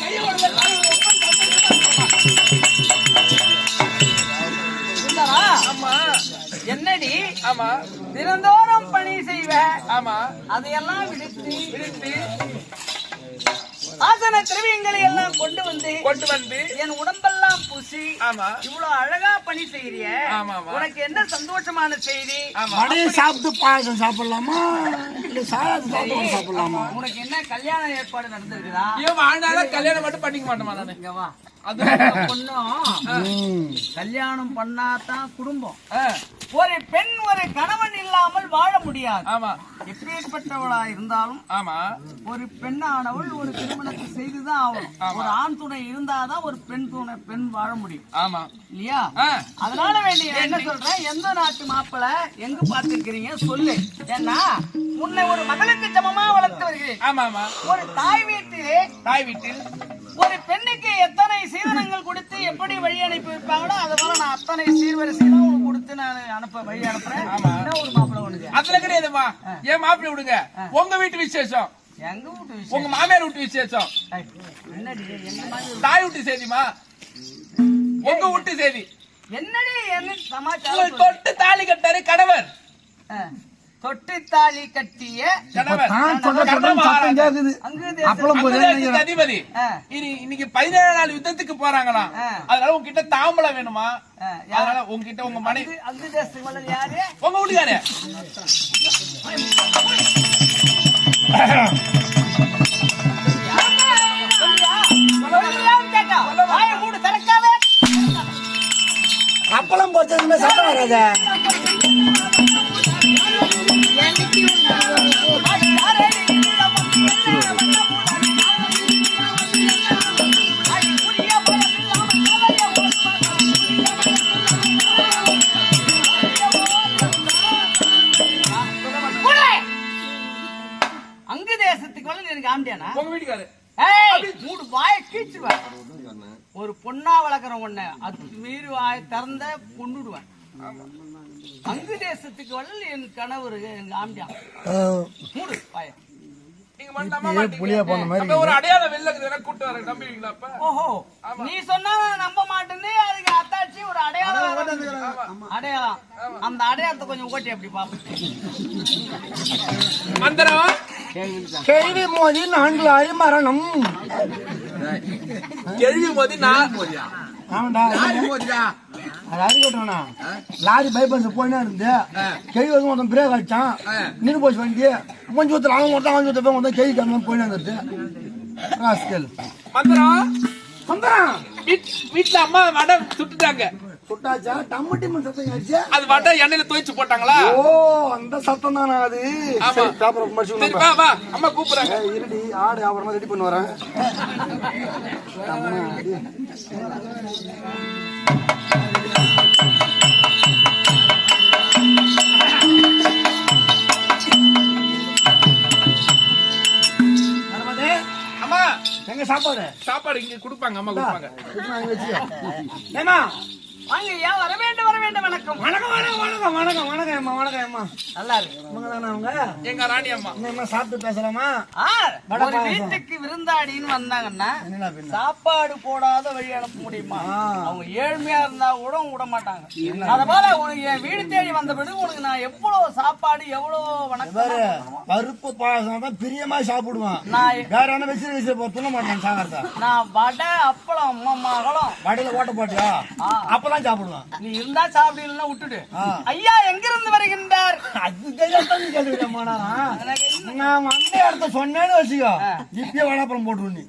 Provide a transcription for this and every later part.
கையோடு ஆமா. தினந்தோறும் பணி செய்வ. ஆமா. அதையெல்லாம் விடுத்து விடுத்து ஆசன திரவியங்களை எல்லாம் கொண்டு வந்து கொண்டு வந்து என் உடம்பெல்லாம் ஆமா. இவ்வளவு அழகா பணி செய்யறிய. உனக்கு என்ன சந்தோஷமான செய்தி? வடையை சாப்பிட்டு பாயசம் சாப்பிடலாமா? இல்ல சாதம் சாப்பிட்டு சாப்பிடலாமா? உனக்கு என்ன கல்யாண ஏற்பாடு நடந்திருக்குதா? இவன் வாழ்நாள கல்யாணம் மட்டும் பண்ணிக்க மாட்டோமா நானு? இங்க வா. அது பொண்ணும் ம். கல்யாணம் பண்ணாதான் குடும்பம். ஒரு பெண் ஒரு கணவன் இல்லாமல் வாழ முடியாது. ஆமா. எப்பேற்பட்டவளா இருந்தாலும் ஆமா. ஒரு பெண்ணானவள் ஒரு திருமணத்தை செய்துதான் ஆகணும். ஒரு ஆண் துணை இருந்தாதான் ஒரு பெண் துணை பெண் வாழ முடியும். ஆமா. இல்லையா? அதனால வேண்டிய என்ன சொல்றேன்? எந்த நாட்டு மாப்பிள எங்க பார்த்திருக்கிறீங்க? சொல்லு. ஏன்னா உன்னை ஒரு மகளுக்கு சமமா வளர்த்து வருகிறேன். ஆமா ஆமா. ஒரு தாய் வீட்டிலே தாய் வீட்டில். ஒரு பெண்ணுக்கு எத்தனை சீதனங்கள் கொடுத்து எப்படி வழி அனுப்பி வைப்பாங்களோ அது போல நான் அத்தனை சீர்வரிசைகளும் உங்களுக்கு கொடுத்து நான் அனுப்ப வழி அனுப்புறேன். ஒரு மாப்பிள ஒண்ணுங்க அதுல கிடையாதுமா ஏன் மாப்பிள்ளை விடுங்க. உங்க வீட்டு விசேஷம். உங்க மாமியார் வீட்டு விசேஷம். ஏய், என்னடி என்ன மாதிரி தாய் வீட்டு செய்திமா உங்க வீட்டு செய்தி. என்னடி தொட்டு தாலி கட்டாரு கணவர். தொட்டி தாலி கட்டிய அதிபதி. இன்னைக்கு பதினேழு நாள் யுத்தத்துக்கு போறாங்களாம். அதனால உங்ககிட்ட தாம்பலம் வேணுமா? அதனால உங்ககிட்ட உங்க மனைவி உங்க வீட்டுக்காரு அப்பளம் போச்சதுமே சத்தம் வராத வாய் திறந்த கொண்டுடுவேன். அங்கு தேசத்துக்கு வரல என் கணவர் எங்க ஆம்பியான் மூடு ஓஹோ. நீ சொன்னா நம்ப மாட்டேன்னு அதுக்கு அத்தாச்சி ஒரு அடையாளம். அடையாளம் அந்த அடையாளத்தை கொஞ்சம் ஓட்டி அப்படி மந்திரம்? கேள்வி மோதி நான்கு மரணம். கேள்வி போது நான் ஆமாண்டா. அது அறிக்கட்டா லாரி பைபாஸ் போயினா இருந்து கேள்வி வந்து மொத்தம் பிரேக் அடிச்சான். நின்று போச்சு வண்டி கொஞ்சம் ஊத்துல அவன் மொத்தம் அவன் ஊத்த போய் மொத்தம் கேள்வி கம்மி போயினா இருந்துட்டு ராஸ்கல். மந்திரம்? வீட்டுல அம்மா வடை சுட்டுட்டாங்க. சுட்டாச்சா? டம்மு டிம்மு சத்தம் ஆயிடுச்சு அது வடை எண்ணெயில துவைச்சு போட்டாங்களா? ஓ அந்த சத்தம் தானா அது? ஆமா. சரி, அப்புறம் படிச்சு சரி வா. வா அம்மா கூப்பிடுறாங்க. இருடி ஆடு அப்புறமா ரெடி பண்ணி வரேன். சாப்பாடு? சாப்பாடு இங்க கொடுப்பாங்க அம்மா கொடுப்பாங்க. இப்ப நான் இங்க வச்சுக்க. ஏம்மா வாங்க ஏன் வர வேண்டும் வர வேண்டும் வணக்கம். வணக்கம் வணக்கம் வணக்கம் வணக்கம் வணக்கம் அம்மா வணக்கம் அம்மா. நல்லா இருக்கு. இவங்க தானே அவங்க? எங்க ராணி அம்மா? என்னம்மா சாப்பிட்டு பேசலாமா? ஒரு. வீட்டுக்கு விருந்தாடின்னு வந்தாங்கன்னா சாப்பாடு போடாத வழி அனுப்ப முடியுமா. அவங்க ஏழ்மையா இருந்தா கூட விட மாட்டாங்க. அத போல உனக்கு என் வீடு தேடி வந்த பிறகு உனக்கு நான் எவ்வளவு சாப்பாடு எவ்வளவு வணக்கம் பருப்பு பாயசம் தான் பிரியமா சாப்பிடுவான். நான் வேற என்ன வச்சு வச்சு துண்ண மாட்டான் சாகரத்தை நான் வடை அப்பளம் அம்மா மகளும். வடையில ஓட்ட போட்டியா? ஆ. அப்பதான் சாப்பிடுவான் நீ இருந்தா சாப்பிடலாம் விட்டுடு. ஆ. ஐயா வருகின்றார்? கேட்டுக்கிட்டா எனக்கு என்ன- நான் வந்த இடத்த சொன்னேன்னு வச்சுக்கோ. இப்பயே வடாப்புறம் போட்டுரு நீ.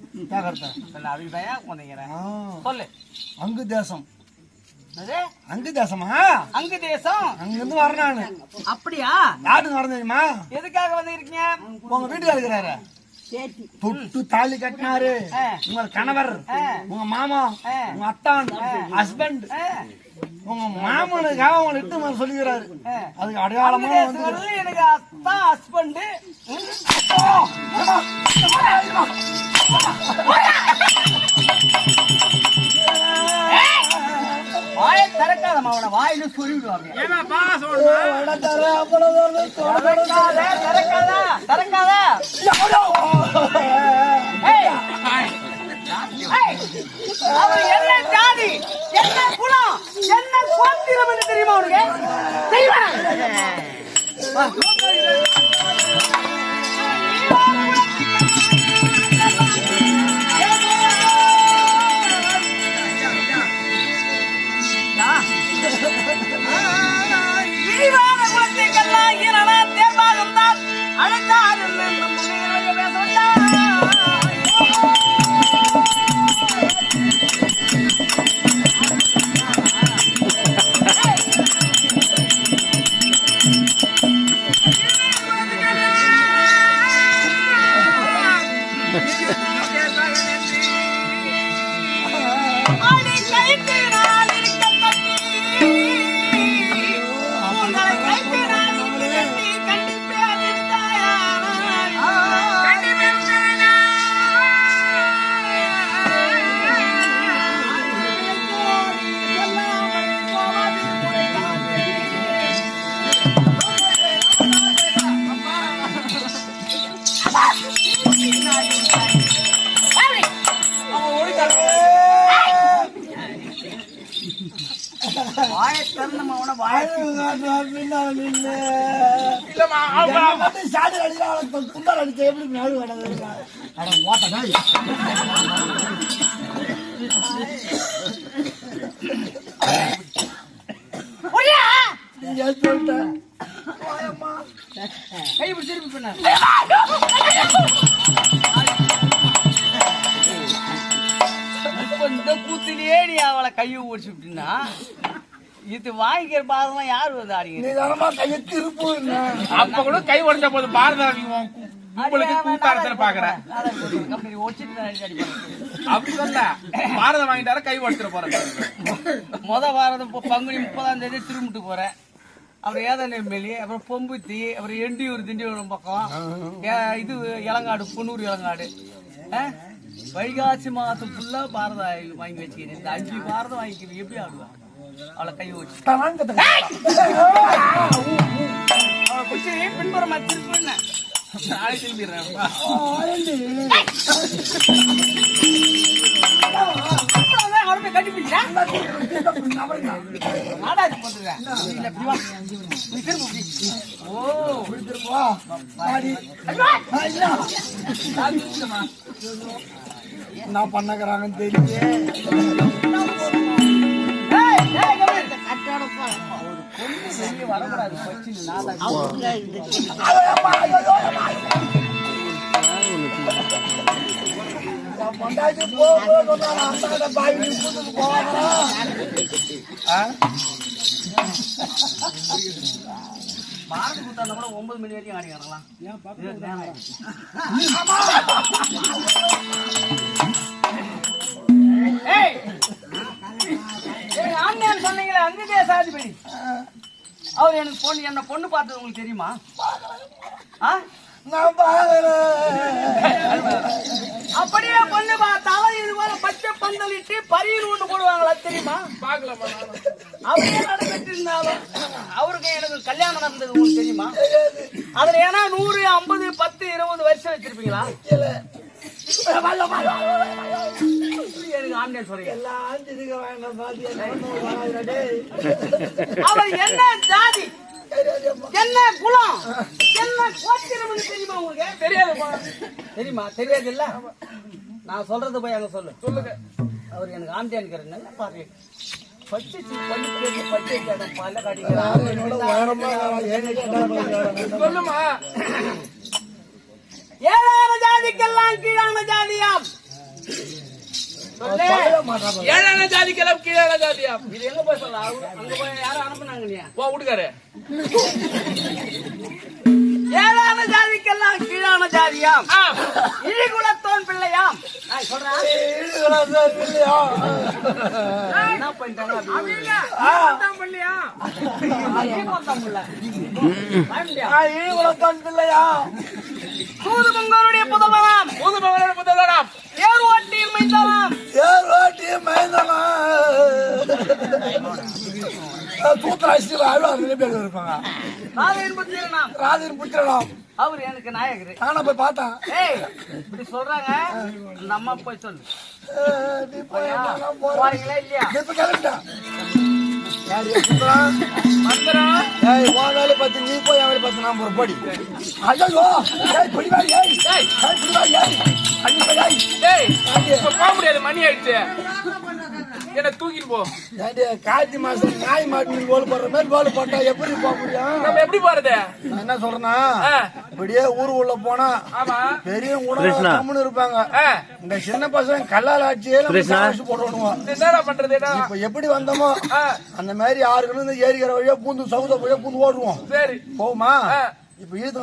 சொல்லு. அங்கு தேசம். அங்கு தேசமா? அங்கு தேசம்? அங்கிருந்து வரேன் நானு. அப்படியா? வரேன் தெரியுமா? எதுக்காக வந்திருக்கீங்க? உங்க வீட்டுக்கு இருக்கிறாரு. தொட்டு தாலி கட்டினாரு. உங்க கணவர். உங்க மாமா. உங்க அத்தான் ஹஸ்பண்ட். உங்க மாமனுக்காக உங்களை இட்டு மாதிரி சொல்லிக்கிறாரு. அதுக்கு அடையாளமா வந்து எனக்கு அத்தா ஹஸ்பண்ட் ஏய். அவர் என்ன ஜாதி? என்ன குலம்? என்ன கோத்திரம் என்று தெரியுமா உனக்கு? குண்டால் அடிச்ச எப்படி மேல் கிடக்குது? அட, ஓட்ட நாய். ஒடியா நீ ஏன் சொல்லிட்ட? கை பிடிச்சி திருப்பி கையை ஓடிச்சுட்டா இது வாங்கிக்கிற பாதம் யாரு வந்து நீ ஆடிங்க கையை திருப்புன்னா. அப்ப கூட கை உடைஞ்ச போது பாரத உங்களுக்கு கூத்தாரத்துல பாக்குற அப்படி சொல்ல பாரதம் வாங்கிட்டார கை உடைச்சிட போறேன் முத இப்போ பங்குனி முப்பதாம் தேதி திரும்பிட்டு போறேன் அப்புறம் ஏதநெம்மேலி அப்புறம் பொம்புத்தி அப்புறம் எண்டியூர் திண்டிவனம் பக்கம் ஏ- இது இளங்காடு பொன்னூர் இளங்காடு? வைகாசி மாசம் ஃபுல்லா பாரத வாங்கி வச்சுக்கிறேன் இந்த அஞ்சு பாரதம் வாங்கிக்கிறேன் எப்படி ஆடுவான் அவளை கை வச்சு தரான் பின்புறமா நாளை திரும்பிடுறேன் ஓ என்ன பண்ணக்கிறாங்கன்னு தெரியல ஏய், பாரதி புத்தாண்ட கூட ஒன்பது மணி வரைக்கும் ஆடி வரலாம். ஏய்! ஏய், ஆண்மையான்னு சொன்னீங்களே அங்கதே சாதிபதி அவர் எனக்கு பொண்ணு என்ன பொண்ணு பார்த்தது உங்களுக்கு தெரியுமா? ஆ? நான் பார்க்கிறேன். அப்படியே பொண்ணு பார்த்தாலும் இது போல பச்சை பந்தலிட்டு பரியில் ஒண்ணு போடுவாங்களா தெரியுமா? பாக்கலாமா அப்படியே நடந்துட்டு இருந்தாலும் அவருக்கு எனக்கு கல்யாணம் நடந்தது உங்களுக்கு தெரியுமா? அதுல ஏன்னா நூறு ஐம்பது பத்து இருபது வருஷம் வச்சிருப்பீங்களா. அவர் என்ன ஜாதி? என்ன குலம் என்ன கோத்திரம்னு தெரியுமா உங்களுக்கு? தெரியாது தெரியுமா? தெரியாது இல்ல நான் சொல்றது போய் அங்க சொல்லு. சொல்லுங்க அவர் எனக்கு ஆம்பியான்கிற நல்ல பாரு. பச்சை பண்ணி கேட்டு பச்சை கேட்டும் பல்ல காட்டிக்கிறான் என்னோட உயரமா நான் ஏழு எட்டு அடி உயரம். சொல்லுமா? ஏழான ஜாதிக்கெல்லாம் கீழான ஜாதியாம் சொல்லு. சொல்லவே மாட்டான் பாரு. ஏழான ஜாதிக்கெல்லாம் கீழான ஜாதியா இது எங்க போய் சொல்ல அவங்க- அங்க போய் யாரும் அனுப்புனாங்க நீ? போ விடுக்காரு ஏழான ஜாதிக்கெல்லாம் கீழான ஜாதியாம். இழிகுலத்தோன் பிள்ளையாம். நான் சொல்றேன் சார், இல்லையா? என்ன பண்ணிட்டாங்க அப்படி? பண்ணியா அடிமொத்தம் புள்ள. வாங்கிட்டியா? நான் ஈடுகளத்தான் பிள்ளையா? சூது பொங்கலுடைய புதல்வனாம். புது மகளோட முதல்வராம் ஏர் ஓட்டியில் மைந்தானாம் ஏர் ஓட்டி மேய்ந்தனா? தூத்தராசியில் ஆழ்வார் ரெண்டு பேர் இருப்பாங்க. நாலு எண்பத்தி ஏழாம் ராஜன் புத்திரலாம் அவர் எனக்கு நாயகர். நானா போய் பார்த்தேன் ஏய் இப்படி சொல்றாங்க நம்ம போய் சொல்லு. நீ போய். போறீங்களா இல்லையா? இப்ப கிளம்பிட்டேன் யாரு சுந்தரம் மந்திரம் ஏய் உன் வேலை பார்த்து நீ போய் என் வேலை பார்த்து நான் ஒரு படி. ஐயோ ஏய் பிடிவா ஏய் ஏய். ஏய் பிடிவா ஏய். அண்ணி ஏய். போக முடியாது மணி ஆயிடுச்சு. என்ன தூக்கிட்டு போ. கார்த்தி மாசம் நாய் மாட்டு கோல் போடுற மாதிரி கோல் போட்டா எப்படி போக முடியும்? நம்ம எப்படி போறது? நான் என்ன சொல்றேன்னா. இப்படியே ஊர் உள்ள போனா ஆமா பெரிய உணவு இருப்பாங்க ஆ. இந்த சின்ன பசங்க கல்லால் ஆட்சியே என்ன? இப்ப எப்படி வந்தோமோ. அந்த மாதிரி ஆறுகளும் ஏரிக்கிற வழியா பூந்து சவுத வழியா பூந்து ஓடுவோம் ஆ. இப்ப ஈத்து